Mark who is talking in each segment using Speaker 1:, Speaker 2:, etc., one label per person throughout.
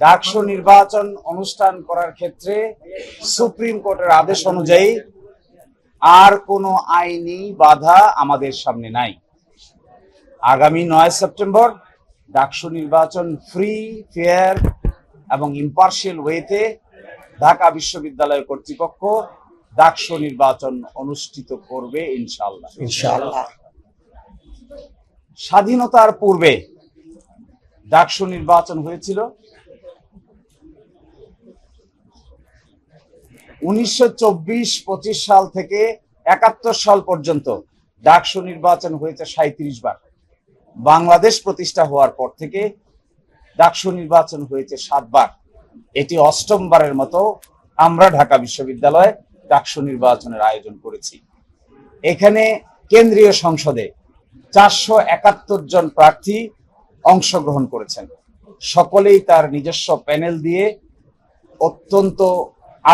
Speaker 1: ডাকসু নির্বাচন অনুষ্ঠান করার ক্ষেত্রে সুপ্রিম কোর্টের আদেশ অনুযায়ী আর কোনো আইনি বাধা আমাদের সামনে নাই। আগামী নয় সেপ্টেম্বর ডাকসু নির্বাচন ফ্রি ফেয়ার এবং ইম্পার্শিয়াল ওয়েতে ঢাকা বিশ্ববিদ্যালয় কর্তৃপক্ষ ডাকসু নির্বাচন অনুষ্ঠিত করবে ইনশাল্লাহ
Speaker 2: ইনশাল্লাহ
Speaker 1: স্বাধীনতার পূর্বে ডাকসু নির্বাচন হয়েছিল। উনিশশো চব্বিশ পঁচিশ সাল থেকে একাত্তর সাল পর্যন্ত ডাকসু নির্বাচন হয়েছে সাঁত্রিশ বার। বাংলাদেশ প্রতিষ্ঠা হওয়ার পর থেকে ডাকসু নির্বাচন হয়েছে সাতবার এটি অষ্টমবারের মতো আমরা ঢাকা বিশ্ববিদ্যালয়ে ডাকসু নির্বাচনের আয়োজন করেছি। এখানে কেন্দ্রীয় সংসদে চারশো একাত্তর জন প্রার্থী অংশগ্রহণ করেছেন। সকলেই তার নিজস্ব প্যানেল দিয়ে অত্যন্ত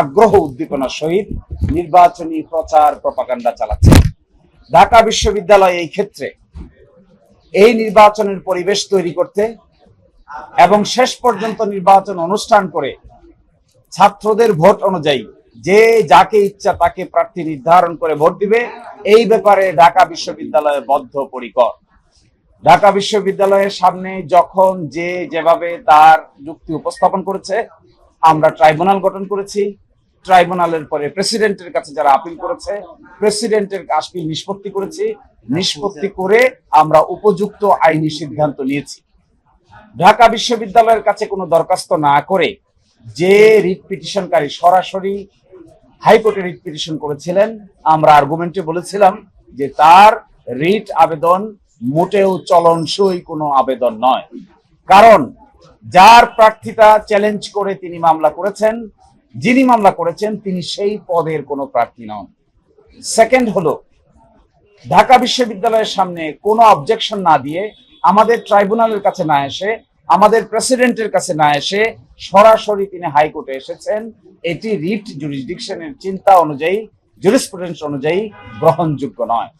Speaker 1: আগ্রহ উদ্দীপনার সহিত নির্বাচনী প্রচার প্রপাগান্ডা চালাচ্ছে। ঢাকা বিশ্ববিদ্যালয় এই ক্ষেত্রে এই নির্বাচনের পরিবেশ তৈরি করতে এবং শেষ পর্যন্ত নির্বাচন অনুষ্ঠান করে ছাত্রদের ভোট অনুযায়ী যে যাকে ইচ্ছা তাকে প্রার্থী নির্ধারণ করে ভোট দিবে, এই ব্যাপারে ঢাকা বিশ্ববিদ্যালয় বদ্ধপরিকর। ঢাকা বিশ্ববিদ্যালয়ের সামনে যখন যে যেভাবে তার যুক্তি উপস্থাপন করেছে, আমরা ট্রাইব্যুনাল গঠন করেছি। ট্রাইব্যুনালের পরে প্রেসিডেন্টের কাছে যারা আপিল করেছে, প্রেসিডেন্টের আপিল নিষ্পত্তি করেছি। নিষ্পত্তি করে আমরা উপযুক্ত আইনি সিদ্ধান্ত নিয়েছি। ঢাকা বিশ্ববিদ্যালয়ের কাছে কোনো দরখাস্ত না করে যে রিট পিটিশনকারী সরাসরি হাইকোর্টে রিট পিটিশন করেছিলেন, আমরা আর্গুমেন্টে বলেছিলাম যে তার রিট আবেদন মোটেও চলনসই কোনো আবেদন নয়। কারণ যার প্রার্থিতা চ্যালেঞ্জ করে তিনি মামলা করেছেন যিনি মামলা করেছেন, তিনি সেই পদের কোনো প্রার্থী নন। সেকেন্ড হলো, ঢাকা বিশ্ববিদ্যালয়ের সামনে কোনো অবজেকশন না দিয়ে আমাদের ট্রাইব্যুনালের কাছে না এসে, আমাদের প্রেসিডেন্টের কাছে না এসে সরাসরি তিনি হাইকোর্টে এসেছেন। এটি রিট জুরিসডিকশনের চিন্তা অনুযায়ী জুরিসপ্রুডেন্স অনুযায়ী গ্রহণযোগ্য নয়।